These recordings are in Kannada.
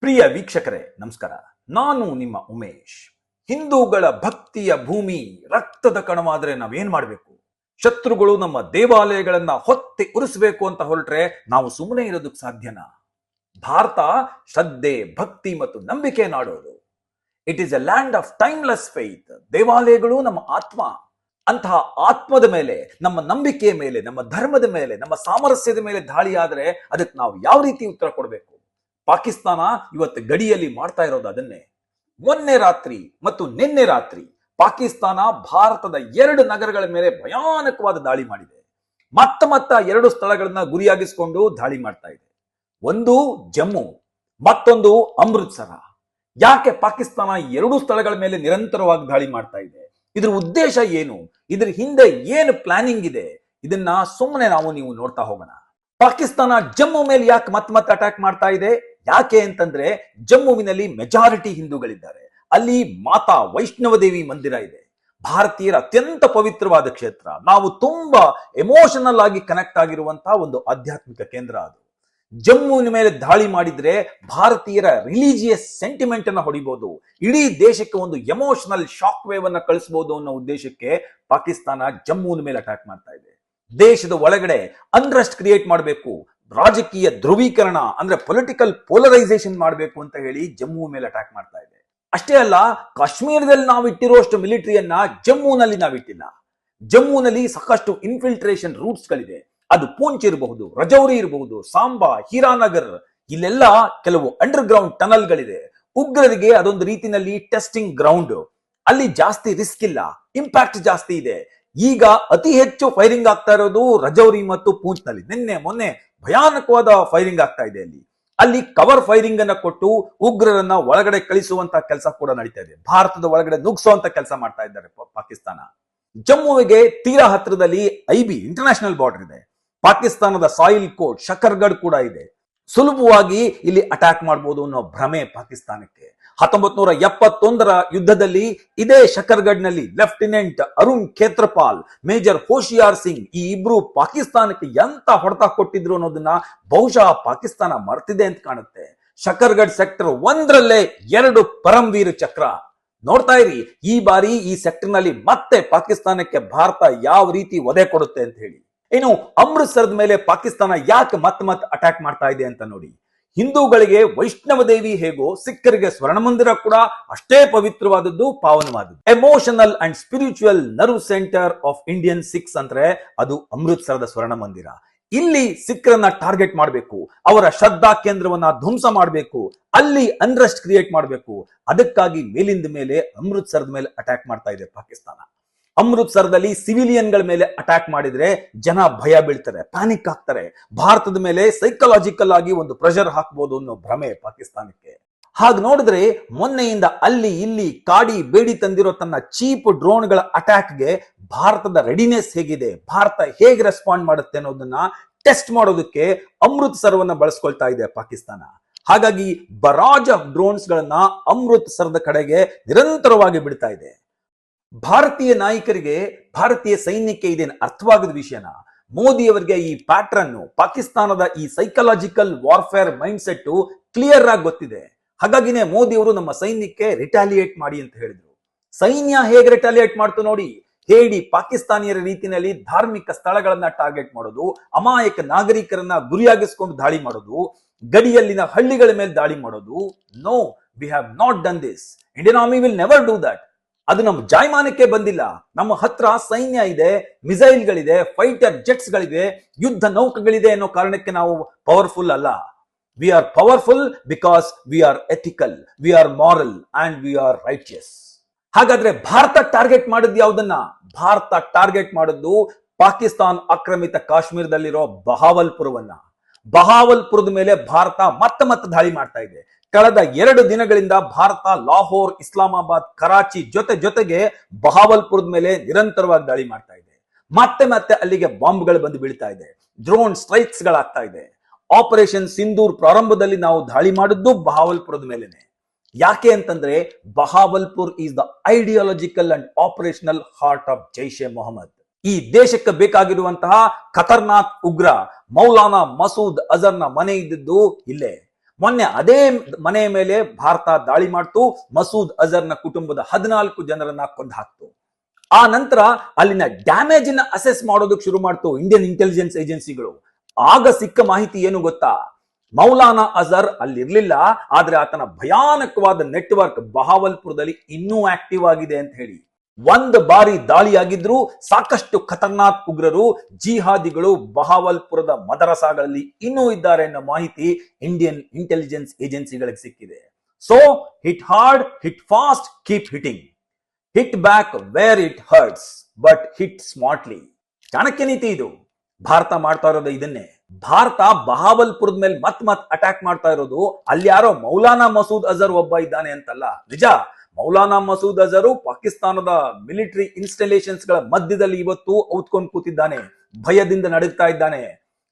ಪ್ರಿಯ ವೀಕ್ಷಕರೇ, ನಮಸ್ಕಾರ. ನಾನು ನಿಮ್ಮ ಉಮೇಶ್. ಹಿಂದೂಗಳ ಭಕ್ತಿಯ ಭೂಮಿ ರಕ್ತದ ಕಣವಾದ್ರೆ ನಾವೇನ್ ಮಾಡಬೇಕು? ಶತ್ರುಗಳು ನಮ್ಮ ದೇವಾಲಯಗಳನ್ನ ಹೊತ್ತಿ ಉರಿಸಬೇಕು ಅಂತ ಹೊರಟ್ರೆ ನಾವು ಸುಮ್ಮನೆ ಇರೋದಕ್ಕೆ ಸಾಧ್ಯನಾ? ಭಾರತ ಶ್ರದ್ಧೆ, ಭಕ್ತಿ ಮತ್ತು ನಂಬಿಕೆ ನಾಡೋದು. It is a land of timeless faith ದೇವಾಲಯಗಳು ನಮ್ಮ ಆತ್ಮ. ಅಂತಹ ಆತ್ಮದ ಮೇಲೆ, ನಮ್ಮ ನಂಬಿಕೆಯ ಮೇಲೆ, ನಮ್ಮ ಧರ್ಮದ ಮೇಲೆ, ನಮ್ಮ ಸಾಮರಸ್ಯದ ಮೇಲೆ ದಾಳಿ ಆದರೆ ಅದಕ್ಕೆ ನಾವು ಯಾವ ರೀತಿ ಉತ್ತರ ಕೊಡಬೇಕು? ಪಾಕಿಸ್ತಾನ ಇವತ್ತು ಗಡಿಯಲ್ಲಿ ಮಾಡ್ತಾ ಇರೋದು ಅದನ್ನೇ. ಮೊನ್ನೆ ರಾತ್ರಿ ಮತ್ತು ನಿನ್ನೆ ರಾತ್ರಿ ಪಾಕಿಸ್ತಾನ ಭಾರತದ ಎರಡು ನಗರಗಳ ಮೇಲೆ ಭಯಾನಕವಾದ ದಾಳಿ ಮಾಡಿದೆ. ಮತ್ತ ಮತ್ತ ಎರಡು ಸ್ಥಳಗಳನ್ನ ಗುರಿಯಾಗಿಸಿಕೊಂಡು ದಾಳಿ ಮಾಡ್ತಾ ಇದೆ. ಒಂದು ಜಮ್ಮು, ಮತ್ತೊಂದು ಅಮೃತ್ಸರ. ಯಾಕೆ ಪಾಕಿಸ್ತಾನ ಎರಡು ಸ್ಥಳಗಳ ಮೇಲೆ ನಿರಂತರವಾಗಿ ದಾಳಿ ಮಾಡ್ತಾ ಇದೆ? ಇದ್ರ ಉದ್ದೇಶ ಏನು? ಇದ್ರ ಹಿಂದೆ ಏನು ಪ್ಲಾನಿಂಗ್ ಇದೆ? ಇದನ್ನ ಸುಮ್ಮನೆ ನಾವು ನೀವು ನೋಡ್ತಾ ಹೋಗೋಣ. ಪಾಕಿಸ್ತಾನ ಜಮ್ಮು ಮೇಲೆ ಯಾಕೆ ಮತ್ತೆ ಮತ್ತೆ ಅಟ್ಯಾಕ್ ಮಾಡ್ತಾ ಇದೆ? ಯಾಕೆ ಅಂತಂದ್ರೆ ಜಮ್ಮುವಿನಲ್ಲಿ ಮೆಜಾರಿಟಿ ಹಿಂದೂಗಳಿದ್ದಾರೆ. ಅಲ್ಲಿ ಮಾತಾ ವೈಷ್ಣವ ದೇವಿ ಮಂದಿರ ಇದೆ. ಭಾರತೀಯರ ಅತ್ಯಂತ ಪವಿತ್ರವಾದ ಕ್ಷೇತ್ರ. ನಾವು ತುಂಬಾ ಎಮೋಷನಲ್ ಆಗಿ ಕನೆಕ್ಟ್ ಆಗಿರುವಂತಹ ಒಂದು ಆಧ್ಯಾತ್ಮಿಕ ಕೇಂದ್ರ ಅದು. ಜಮ್ಮುವಿನ ಮೇಲೆ ದಾಳಿ ಮಾಡಿದ್ರೆ ಭಾರತೀಯರ ರಿಲಿಜಿಯಸ್ ಸೆಂಟಿಮೆಂಟ್ ಅನ್ನ ಹೊಡಿಬಹುದು ಇಡೀ ದೇಶಕ್ಕೆ ಒಂದು ಎಮೋಷನಲ್ ಶಾಕ್ ವೇವ್ ಅನ್ನ ಕಳಿಸಬಹುದು ಅನ್ನೋ ಉದ್ದೇಶಕ್ಕೆ ಪಾಕಿಸ್ತಾನ ಜಮ್ಮುವಿನ ಮೇಲೆ ಅಟ್ಯಾಕ್ ಮಾಡ್ತಾ ಇದೆ. ದೇಶದ ಒಳಗಡೆ ಅನ್ರೆಸ್ಟ್ ಕ್ರಿಯೇಟ್ ಮಾಡಬೇಕು. ರಾಜಕೀಯ ಧ್ರುವೀಕರಣ ಅಂದ್ರೆ ಪೊಲಿಟಿಕಲ್ ಪೋಲರೈಸೇಷನ್ ಮಾಡಬೇಕು ಅಂತ ಹೇಳಿ ಜಮ್ಮು ಮೇಲೆ ಅಟ್ಯಾಕ್ ಮಾಡ್ತಾ ಇದೆ. ಅಷ್ಟೇ ಅಲ್ಲ, ಕಾಶ್ಮೀರದಲ್ಲಿ ನಾವು ಇಟ್ಟಿರುವಷ್ಟು ಮಿಲಿಟರಿಯನ್ನ ಜಮ್ಮುನಲ್ಲಿ ನಾವಿಟ್ಟಿಲ್ಲ ಜಮ್ಮುನಲ್ಲಿ ಸಾಕಷ್ಟು ಇನ್ಫಿಲ್ಟ್ರೇಷನ್ ರೂಟ್ಸ್ ಗಳಿದೆ ಅದು ಪೂಂಚ್ ಇರಬಹುದು, ರಜೌರಿ ಇರಬಹುದು, ಸಾಂಬಾ, ಹೀರಾನಗರ್, ಇಲ್ಲೆಲ್ಲ ಕೆಲವು ಅಂಡರ್ ಗ್ರೌಂಡ್ ಟನಲ್ ಗಳಿದೆ ಉಗ್ರರಿಗೆ ಅದೊಂದು ರೀತಿನಲ್ಲಿ ಟೆಸ್ಟಿಂಗ್ ಗ್ರೌಂಡ್ ಅಲ್ಲಿ ಜಾಸ್ತಿ ರಿಸ್ಕ್ ಇಲ್ಲ ಇಂಪ್ಯಾಕ್ಟ್ ಜಾಸ್ತಿ ಇದೆ. ಈಗ ಅತಿ ಹೆಚ್ಚು ಫೈರಿಂಗ್ ಆಗ್ತಾ ಇರೋದು ರಜೌರಿ ಮತ್ತು ಪೂಂಚ್ನಲ್ಲಿ ನಿನ್ನೆ, ಮೊನ್ನೆ ಭಯಾನಕವಾದ ಫೈರಿಂಗ್ ಆಗ್ತಾ ಇದೆ ಅಲ್ಲಿ. ಅಲ್ಲಿ ಕವರ್ ಫೈರಿಂಗ್ ಅನ್ನ ಕೊಟ್ಟು ಉಗ್ರರನ್ನ ಒಳಗಡೆ ಕಳಿಸುವಂತ ಕೆಲಸ ಕೂಡ ನಡೀತಾ ಇದೆ. ಭಾರತದ ಒಳಗಡೆ ನುಗ್ಸುವಂತ ಕೆಲಸ ಮಾಡ್ತಾ ಇದ್ದಾರೆ ಪಾಕಿಸ್ತಾನ. ಜಮ್ಮುವಿಗೆ ತೀರಾ ಹತ್ರದಲ್ಲಿ ಐಬಿ ಇಂಟರ್ನ್ಯಾಷನಲ್ ಬಾರ್ಡರ್ ಇದೆ. ಪಾಕಿಸ್ತಾನದ ಸಾಯಿಲ್ ಕೋಟ್ ಶಕರ್ಗಢ್ ಕೂಡ ಇದೆ. ಸುಲಭವಾಗಿ ಇಲ್ಲಿ ಅಟ್ಯಾಕ್ ಮಾಡಬಹುದು ಅನ್ನೋ ಭ್ರಮೆ ಪಾಕಿಸ್ತಾನಕ್ಕೆ. ಹತ್ತೊಂಬತ್ ನೂರ ಎಪ್ಪತ್ತೊಂದರ ಯುದ್ಧದಲ್ಲಿ ಇದೇ ಶಕರ್ಗಢ್ನಲ್ಲಿ ಲೆಫ್ಟಿನೆಂಟ್ ಅರುಣ್ ಖೇತ್ರಪಾಲ್ ಮೇಜರ್ ಹೋಶಿಯಾರ್ ಸಿಂಗ್ ಈ ಇಬ್ರು ಪಾಕಿಸ್ತಾನಕ್ಕೆ ಎಂತ ಹೊಡೆತ ಕೊಟ್ಟಿದ್ರು ಅನ್ನೋದನ್ನ ಬಹುಶಃ ಪಾಕಿಸ್ತಾನ ಮರ್ತಿದೆ ಅಂತ ಕಾಣುತ್ತೆ. ಶಕರ್ಗಢ್ ಸೆಕ್ಟರ್ ಒಂದರಲ್ಲೇ ಎರಡು ಪರಮವೀರ ಚಕ್ರ. ನೋಡ್ತಾ ಇರಿ, ಈ ಬಾರಿ ಈ ಸೆಕ್ಟರ್ನಲ್ಲಿ ಮತ್ತೆ ಪಾಕಿಸ್ತಾನಕ್ಕೆ ಭಾರತ ಯಾವ ರೀತಿ ಒದೆ ಕೊಡುತ್ತೆ ಅಂತ ಹೇಳಿ. ಇನ್ನು ಅಮೃತ್ಸರದ ಮೇಲೆ ಪಾಕಿಸ್ತಾನ ಯಾಕೆ ಮತ್ತೆ ಮತ್ತೆ ಅಟ್ಯಾಕ್ ಮಾಡ್ತಾ ಇದೆ ಅಂತ ನೋಡಿ. ಹಿಂದೂಗಳಿಗೆ ವೈಷ್ಣವ ದೇವಿ ಹೇಗೋ ಸಿಖ್ಖರಿಗೆ ಸ್ವರ್ಣ ಮಂದಿರ ಕೂಡ ಅಷ್ಟೇ ಪವಿತ್ರವಾದದ್ದು, ಪಾವನವಾದದ್ದು. Emotional and spiritual nerve centre of Indian Sikhs ಅಂದ್ರೆ ಅದು ಅಮೃತ್ಸರದ ಸ್ವರ್ಣ ಮಂದಿರ ಇಲ್ಲಿ ಸಿಖ್ರನ್ನ ಟಾರ್ಗೆಟ್ ಮಾಡಬೇಕು, ಅವರ ಶ್ರದ್ಧಾ ಕೇಂದ್ರವನ್ನ ಧ್ವಂಸ ಮಾಡಬೇಕು, ಅಲ್ಲಿ ಅನ್ರೆಸ್ಟ್ ಕ್ರಿಯೇಟ್ ಮಾಡಬೇಕು. ಅದಕ್ಕಾಗಿ ಮೇಲಿಂದ ಮೇಲೆ ಅಮೃತ್ಸರದ ಮೇಲೆ ಅಟ್ಯಾಕ್ ಮಾಡ್ತಾ ಇದೆ ಪಾಕಿಸ್ತಾನ. ಅಮೃತ್ಸರದಲ್ಲಿ ಸಿವಿಲಿಯನ್ಗಳ ಮೇಲೆ ಅಟ್ಯಾಕ್ ಮಾಡಿದ್ರೆ ಜನ ಭಯ ಬೀಳ್ತಾರೆ ಪ್ಯಾನಿಕ್ ಆಗ್ತಾರೆ. ಭಾರತದ ಮೇಲೆ ಸೈಕಲಾಜಿಕಲ್ ಆಗಿ ಒಂದು ಪ್ರೆಷರ್ ಹಾಕ್ಬೋದು ಅನ್ನೋ ಭ್ರಮೆ ಪಾಕಿಸ್ತಾನಕ್ಕೆ. ಹಾಗೆ ನೋಡಿದ್ರೆ ಮೊನ್ನೆಯಿಂದ ಅಲ್ಲಿ ಇಲ್ಲಿ ಕಾಡಿ ಬೇಡಿ ತಂದಿರೋ ತನ್ನ ಚೀಪ್ ಡ್ರೋನ್ಗಳ ಅಟ್ಯಾಕ್ಗೆ ಭಾರತದ ರೆಡಿನೆಸ್ ಹೇಗಿದೆ, ಭಾರತ ಹೇಗೆ ರೆಸ್ಪಾಂಡ್ ಮಾಡುತ್ತೆ ಅನ್ನೋದನ್ನ ಟೆಸ್ಟ್ ಮಾಡೋದಕ್ಕೆ ಅಮೃತ್ಸರವನ್ನ ಬಳಸ್ಕೊಳ್ತಾ ಇದೆ ಪಾಕಿಸ್ತಾನ. ಹಾಗಾಗಿ ಬರಾಜ್ ಆಫ್ ಡ್ರೋನ್ಸ್ ಗಳನ್ನ ಅಮೃತ್ಸರದ ಕಡೆಗೆ ನಿರಂತರವಾಗಿ ಬಿಡ್ತಾ ಇದೆ. ಭಾರತೀಯ ನಾಯಕರಿಗೆ ಭಾರತೀಯ ಸೈನ್ಯಕ್ಕೆ ಇದೇನು ಅರ್ಥವಾಗದ ವಿಷಯನ? ಮೋದಿ ಅವರಿಗೆ ಈ ಪ್ಯಾಟ್ರನ್ ಪಾಕಿಸ್ತಾನದ ಈ psychological warfare mind set clear ಆಗಿ ಗೊತ್ತಿದೆ. ಹಾಗಾಗಿನೇ ಮೋದಿ ಅವರು ನಮ್ಮ ಸೈನ್ಯಕ್ಕೆ ರಿಟಾಲಿಯೇಟ್ ಮಾಡಿ ಅಂತ ಹೇಳಿದ್ರು. ಸೈನ್ಯ ಹೇಗೆ ರಿಟಾಲಿಯೇಟ್ ಮಾಡ್ತು ನೋಡಿ? ಹೇಳಿ ಪಾಕಿಸ್ತಾನಿಯರ ರೀತಿಯಲ್ಲಿ ಧಾರ್ಮಿಕ ಸ್ಥಳಗಳನ್ನ ಟಾರ್ಗೆಟ್ ಮಾಡೋದು, ಅಮಾಯಕ ನಾಗರಿಕರನ್ನ ಗುರಿಯಾಗಿಸ್ಕೊಂಡು ದಾಳಿ ಮಾಡೋದು, ಗಡಿಯಲ್ಲಿನ ಹಳ್ಳಿಗಳ ಮೇಲೆ ದಾಳಿ ಮಾಡೋದು. No we have not done this Indian army will never do that ಅದು ನಮ್ಮ ಜಾಯಮಾನಕ್ಕೆ ಬಂದಿಲ್ಲ. ನಮ್ಮ ಹತ್ರ ಸೈನ್ಯ ಇದೆ, ಮಿಸೈಲ್ಗಳಿದೆ, ಫೈಟರ್ ಜೆಟ್ಸ್ ಗಳಿದೆ ಯುದ್ಧ ನೌಕಗಳಿದೆ ಅನ್ನೋ ಕಾರಣಕ್ಕೆ ನಾವು ಪವರ್ಫುಲ್ ಅಲ್ಲ. We are powerful because we are ethical we are moral and we are righteous ಹಾಗಾದ್ರೆ ಭಾರತ ಟಾರ್ಗೆಟ್ ಮಾಡಿದ್ ಯಾವುದನ್ನ? ಭಾರತ ಟಾರ್ಗೆಟ್ ಮಾಡಿದ್ದು ಪಾಕಿಸ್ತಾನ್ ಆಕ್ರಮಿತ ಕಾಶ್ಮೀರದಲ್ಲಿರೋ ಬಹಾವಲ್ಪುರವನ್ನ. ಬಹಾವಲ್ಪುರದ ಮೇಲೆ ಭಾರತ ಮತ್ತೆ ಮತ್ತೆ ದಾಳಿ ಮಾಡ್ತಾ ಇದೆ. ಕಳೆದ ಎರಡು ದಿನಗಳಿಂದ ಭಾರತ, ಲಾಹೋರ್, ಇಸ್ಲಾಮಾಬಾದ್, ಕರಾಚಿ ಜೊತೆ ಜೊತೆಗೆ ಬಹಾವಲ್ಪುರದ ಮೇಲೆ ನಿರಂತರವಾಗಿ ದಾಳಿ ಮಾಡ್ತಾ ಇದೆ. ಮತ್ತೆ ಮತ್ತೆ ಅಲ್ಲಿಗೆ ಬಾಂಬ್ಗಳು ಬಂದು ಬೀಳ್ತಾ ಇದೆ. ಡ್ರೋನ್ ಸ್ಟ್ರೈಕ್ಸ್ ಗಳಾಗ್ತಾ ಇದೆ. ಆಪರೇಷನ್ ಸಿಂಧೂರ್ ಪ್ರಾರಂಭದಲ್ಲಿ ನಾವು ದಾಳಿ ಮಾಡಿದ್ದು ಬಹಾವಲ್ಪುರದ ಮೇಲೆನೆ. ಯಾಕೆ ಅಂತಂದ್ರೆ Bahawalpur is the ideological and operational heart of Jaish Mohammed. ಈ ದೇಶಕ್ಕೆ ಬೇಕಾಗಿರುವಂತಹ ಖತರ್ನಾಕ್ ಉಗ್ರ ಮೌಲಾನಾ ಮಸೂದ್ ಅಜರ್ನ ಮನೆ ಇದ್ದಿದ್ದು ಇಲ್ಲೇ. ಮೊನ್ನೆ ಅದೇ ಮನೆಯ ಮೇಲೆ ಭಾರತ ದಾಳಿ ಮಾಡ್ತು, ಮಸೂದ್ ಅಜರ್ನ ಕುಟುಂಬದ ಹದಿನಾಲ್ಕು ಜನರನ್ನ ಕೊಂದು ಹಾಕ್ತು ಆ ನಂತರ ಅಲ್ಲಿನ ಡ್ಯಾಮೇಜ್ನ ಅಸೆಸ್ ಮಾಡೋದಕ್ಕೆ ಶುರು ಮಾಡ್ತು ಇಂಡಿಯನ್ ಇಂಟೆಲಿಜೆನ್ಸ್ ಏಜೆನ್ಸಿಗಳು. ಆಗ ಸಿಕ್ಕ ಮಾಹಿತಿ ಏನು ಗೊತ್ತಾ? ಮೌಲಾನಾ ಅಜರ್ ಅಲ್ಲಿರ್ಲಿಲ್ಲ, ಆದ್ರೆ ಆತನ ಭಯಾನಕವಾದ ನೆಟ್ವರ್ಕ್ ಬಹಾವಲ್ಪುರದಲ್ಲಿ ಇನ್ನೂ ಆಕ್ಟಿವ್ ಆಗಿದೆ ಅಂತ ಹೇಳಿ. ಒಂದು ಬಾರಿ ದಾಳಿಯಾಗಿದ್ರು ಸಾಕಷ್ಟು ಖತರ್ನಾಕ್ ಉಗ್ರರು, ಜಿಹಾದಿಗಳು ಬಹಾವಲ್ಪುರದ ಮದರಸಾಗಳಲ್ಲಿ ಇನ್ನೂ ಇದ್ದಾರೆ ಅನ್ನೋ ಮಾಹಿತಿ ಇಂಡಿಯನ್ ಇಂಟೆಲಿಜೆನ್ಸ್ ಏಜೆನ್ಸಿಗಳಿಗೆ ಸಿಕ್ಕಿದೆ. So hit hard hit fast keep hitting hit back where it hurts but hit smartly Chanakya ನೀತಿ ಇದು. ಭಾರತ ಮಾಡ್ತಾ ಇರೋದು ಇದನ್ನೇ. ಭಾರತ ಬಹಾವಲ್ಪುರದ ಮೇಲೆ ಮತ್ ಮತ್ ಅಟ್ಯಾಕ್ ಮಾಡ್ತಾ ಇರೋದು. ಅಲ್ಲಿ ಯಾರೋ ಮೌಲಾನಾ ಮಸೂದ್ ಅಜರ್ ಒಬ್ಬ ಇದ್ದಾನೆ ಅಂತಲ್ಲ. ನಿಜ? ಮೌಲಾನಾ ಮಸೂದ್ ಅಜರು ಪಾಕಿಸ್ತಾನದ ಮಿಲಿಟರಿ ಇನ್ಸ್ಟಾಲೇಷನ್ಸ್ಗಳ ಮಧ್ಯದಲ್ಲಿ ಇವತ್ತು ಔತ್ಕೊಂಡು ಕೂತಿದ್ದಾನೆ, ಭಯದಿಂದ ನಡೀತಾ ಇದ್ದಾನೆ.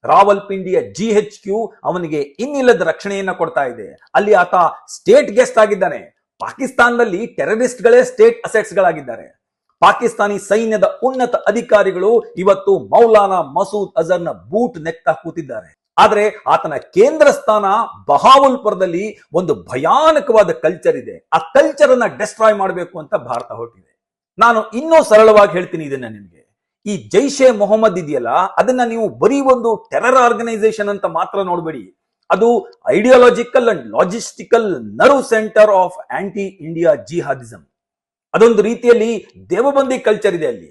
ರಾವಲ್ಪಿಂಡಿಯ ಜಿ ಹೆಚ್ ಕ್ಯೂ ಅವನಿಗೆ ಇನ್ನಿಲ್ಲದ ರಕ್ಷಣೆಯನ್ನ ಕೊಡ್ತಾ ಇದೆ. ಅಲ್ಲಿ ಆತ ಸ್ಟೇಟ್ ಗೆಸ್ಟ್ ಆಗಿದ್ದಾನೆ. ಪಾಕಿಸ್ತಾನದಲ್ಲಿ ಟೆರರಿಸ್ಟ್ ಗಳೇ ಸ್ಟೇಟ್ ಅಸೆಟ್ಸ್ ಗಳಾಗಿದ್ದಾರೆ ಪಾಕಿಸ್ತಾನಿ ಸೈನ್ಯದ ಉನ್ನತ ಅಧಿಕಾರಿಗಳು ಇವತ್ತು ಮೌಲಾನಾ ಮಸೂದ್ ಅಜರ್ನ ಬೂಟ್ ನೆಕ್ತಾ ಕೂತಿದ್ದಾರೆ. ಆದ್ರೆ ಆತನ ಕೇಂದ್ರ ಸ್ಥಾನ ಬಹಾವಲ್ಪುರದಲ್ಲಿ ಒಂದು ಭಯಾನಕವಾದ ಕಲ್ಚರ್ ಇದೆ. ಆ ಕಲ್ಚರ್ ಅನ್ನ ಡೆಸ್ಟ್ರಾಯ್ ಮಾಡಬೇಕು ಅಂತ ಭಾರತ ಹೊರಟಿದೆ. ನಾನು ಇನ್ನೂ ಸರಳವಾಗಿ ಹೇಳ್ತೀನಿ ಇದನ್ನ ನಿಮಗೆ. ಈ ಜೈಷೆ ಮೊಹಮ್ಮದ್ ಇದೆಯಲ್ಲ, ಅದನ್ನ ನೀವು ಬರೀ ಒಂದು ಟೆರರ್ ಆರ್ಗನೈಸೇಷನ್ ಅಂತ ಮಾತ್ರ ನೋಡಬೇಡಿ. ಅದು ideological and logistical nerve centre of anti India jihadism ಅದೊಂದು ರೀತಿಯಲ್ಲಿ ದೇವಬಂದಿ ಕಲ್ಚರ್ ಇದೆ ಅಲ್ಲಿ.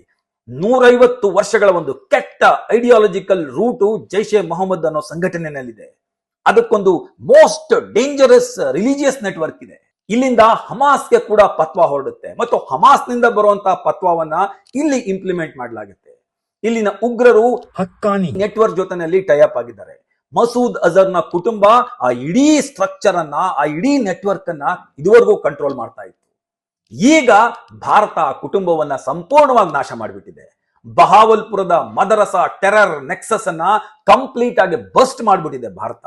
ನೂರೈವತ್ತು ವರ್ಷಗಳ ಒಂದು ಕೆಟ್ಟ ಐಡಿಯಾಲಜಿಕಲ್ ರೂಟು ಜೈಷೆ ಮೊಹಮ್ಮದ್ ಅನ್ನೋ ಸಂಘಟನೆಯಲ್ಲಿದೆ. ಅದಕ್ಕೊಂದು ಮೋಸ್ಟ್ ಡೇಂಜರಸ್ ರಿಲಿಜಿಯಸ್ ನೆಟ್ವರ್ಕ್ ಇದೆ. ಇಲ್ಲಿಂದ ಹಮಾಸ್ಗೆ ಕೂಡ ಪತ್ವ ಹೊರಡುತ್ತೆ. ಮತ್ತು ಹಮಾಸ್ನಿಂದ ಬರುವಂತಹ ಪತ್ವವನ್ನ ಇಲ್ಲಿ ಇಂಪ್ಲಿಮೆಂಟ್ ಮಾಡಲಾಗುತ್ತೆ. ಇಲ್ಲಿನ ಉಗ್ರರು ಹಕ್ಕಾನಿ ನೆಟ್ವರ್ಕ್ ಜೊತೆನಲ್ಲಿ ಟೈಅಪ್ ಆಗಿದ್ದಾರೆ. ಮಸೂದ್ ಅಜರ್ನ ಕುಟುಂಬ ಆ ಇಡೀ ಸ್ಟ್ರಕ್ಚರ್ ಅನ್ನ ಆ ಇಡೀ ನೆಟ್ವರ್ಕ್ ಅನ್ನ ಇದುವರೆಗೂ ಕಂಟ್ರೋಲ್ ಮಾಡ್ತಾ ಇತ್ತು. ಈಗ ಭಾರತ ಕುಟುಂಬವನ್ನ ಸಂಪೂರ್ಣವಾಗಿ ನಾಶ ಮಾಡಿಬಿಟ್ಟಿದೆ. ಬಹಾವಲ್ಪುರದ ಮದರಸ ಟೆರರ್ ನೆಕ್ಸಸ್ ಅನ್ನ ಕಂಪ್ಲೀಟ್ ಆಗಿ ಬಸ್ಟ್ ಮಾಡಿಬಿಟ್ಟಿದೆ ಭಾರತ.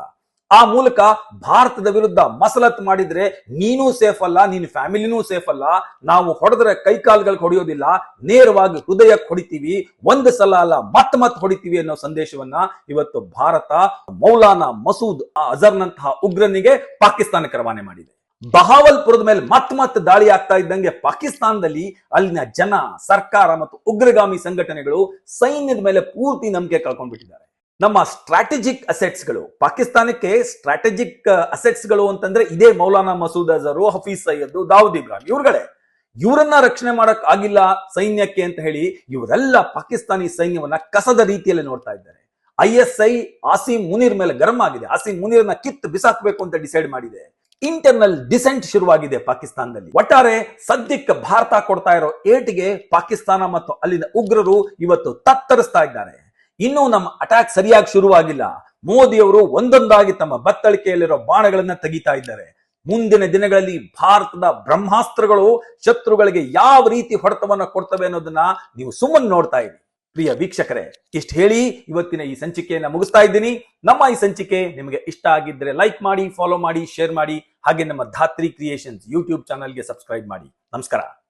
ಆ ಮೂಲಕ ಭಾರತದ ವಿರುದ್ಧ ಮಸಲತ್ ಮಾಡಿದ್ರೆ ನೀನೂ ಸೇಫ್ ಅಲ್ಲ ನಿನ್ನ ಫ್ಯಾಮಿಲಿನೂ ಸೇಫ್ ಅಲ್ಲ. ನಾವು ಹೊಡೆದ್ರೆ ಕೈಕಾಲ್ಗಳಿಗೆ ಹೊಡೆಯೋದಿಲ್ಲ, ನೇರವಾಗಿ ಹೃದಯಕ್ಕೆ ಹೊಡಿತೀವಿ, ಒಂದು ಸಲ ಅಲ್ಲ ಮತ್ ಮತ್ ಹೊಡಿತೀವಿ ಅನ್ನೋ ಸಂದೇಶವನ್ನ ಇವತ್ತು ಭಾರತ ಮೌಲಾನಾ ಮಸೂದ್ ಅಜರ್ನಂತಹ ಉಗ್ರನಿಗೆ ಪಾಕಿಸ್ತಾನಕ್ಕೆ ರವಾನೆ ಮಾಡಿದೆ. ಬಹಾವಲ್ಪುರದ ಮೇಲೆ ಮತ್ ಮತ್ ದಾಳಿ ಆಗ್ತಾ ಇದ್ದಂಗೆ ಪಾಕಿಸ್ತಾನದಲ್ಲಿ ಅಲ್ಲಿನ ಜನ, ಸರ್ಕಾರ ಮತ್ತು ಉಗ್ರಗಾಮಿ ಸಂಘಟನೆಗಳು ಸೈನ್ಯದ ಮೇಲೆ ಪೂರ್ತಿ ನಂಬಿಕೆ ಕಳ್ಕೊಂಡ್ಬಿಟ್ಟಿದ್ದಾರೆ. ನಮ್ಮ ಸ್ಟ್ರಾಟಜಿಕ್ ಅಸೆಟ್ಸ್ಗಳು, ಪಾಕಿಸ್ತಾನಕ್ಕೆ ಸ್ಟ್ರಾಟಜಿಕ್ ಅಸೆಟ್ಸ್ಗಳು ಅಂತಂದ್ರೆ ಇದೇ ಮೌಲಾನಾ ಮಸೂದ್ ಅಜರು ಹಫೀಸ್ ಸೈಯದ್, ದಾವೂದ್ ಇಬ್ರಾಹಿಂ ಇವ್ರುಗಳೇ. ಇವರನ್ನ ರಕ್ಷಣೆ ಮಾಡಕ್ ಆಗಿಲ್ಲ ಸೈನ್ಯಕ್ಕೆ ಅಂತ ಹೇಳಿ ಇವರೆಲ್ಲ ಪಾಕಿಸ್ತಾನಿ ಸೈನ್ಯವನ್ನ ಕಸದ ರೀತಿಯಲ್ಲಿ ನೋಡ್ತಾ ಇದ್ದಾರೆ. I S I Asim Munir ಮೇಲೆ ಗರಂ ಆಗಿದೆ. ಆಸಿಮ್ ಮುನೀರ್ನ ಕಿತ್ತು ಬಿಸಾಕ್ಬೇಕು ಅಂತ ಡಿಸೈಡ್ ಮಾಡಿದೆ. ಇಂಟರ್ನಲ್ ಡಿಸೆಂಟ್ ಶುರುವಾಗಿದೆ ಪಾಕಿಸ್ತಾನದಲ್ಲಿ. ಒಟ್ಟಾರೆ ಸದ್ಯಕ್ಕೆ ಭಾರತ ಕೊಡ್ತಾ ಇರೋ ಏಟಿಗೆ ಪಾಕಿಸ್ತಾನ ಮತ್ತು ಅಲ್ಲಿನ ಉಗ್ರರು ಇವತ್ತು ತತ್ತರಿಸ್ತಾ ಇದ್ದಾರೆ. ಇನ್ನೂ ನಮ್ಮ ಅಟ್ಯಾಕ್ ಸರಿಯಾಗಿ ಶುರುವಾಗಿಲ್ಲ. ಮೋದಿಯವರು ಒಂದೊಂದಾಗಿ ತಮ್ಮ ಬತ್ತಳಿಕೆಯಲ್ಲಿರೋ ಬಾಣಗಳನ್ನ ತೆಗಿತಾ ಇದ್ದಾರೆ. ಮುಂದಿನ ದಿನಗಳಲ್ಲಿ ಭಾರತದ ಬ್ರಹ್ಮಾಸ್ತ್ರಗಳು ಶತ್ರುಗಳಿಗೆ ಯಾವ ರೀತಿ ಹೊಡೆತವನ್ನು ಕೊಡ್ತವೆ ಅನ್ನೋದನ್ನ ನೀವು ಸುಮ್ಮನೆ ನೋಡ್ತಾ ಇರಿ. ಪ್ರಿಯ ವೀಕ್ಷಕರೇ, ಇಷ್ಟು ಹೇಳಿ ಇವತ್ತಿನ ಈ ಸಂಚಿಕೆಯನ್ನ ಮುಗಿಸ್ತಾ ಇದ್ದೀನಿ. ನಮ್ಮ ಈ ಸಂಚಿಕೆ ನಿಮಗೆ ಇಷ್ಟ ಆಗಿದ್ರೆ ಲೈಕ್ ಮಾಡಿ ಫಾಲೋ ಮಾಡಿ ಶೇರ್ ಮಾಡಿ. ಹಾಗೆ ನಮ್ಮ ಧಾತ್ರಿ ಕ್ರಿಯೇಷನ್ಸ್ ಯೂಟ್ಯೂಬ್ ಚಾನಲ್ಗೆ ಸಬ್ಸ್ಕ್ರೈಬ್ ಮಾಡಿ. ನಮಸ್ಕಾರ.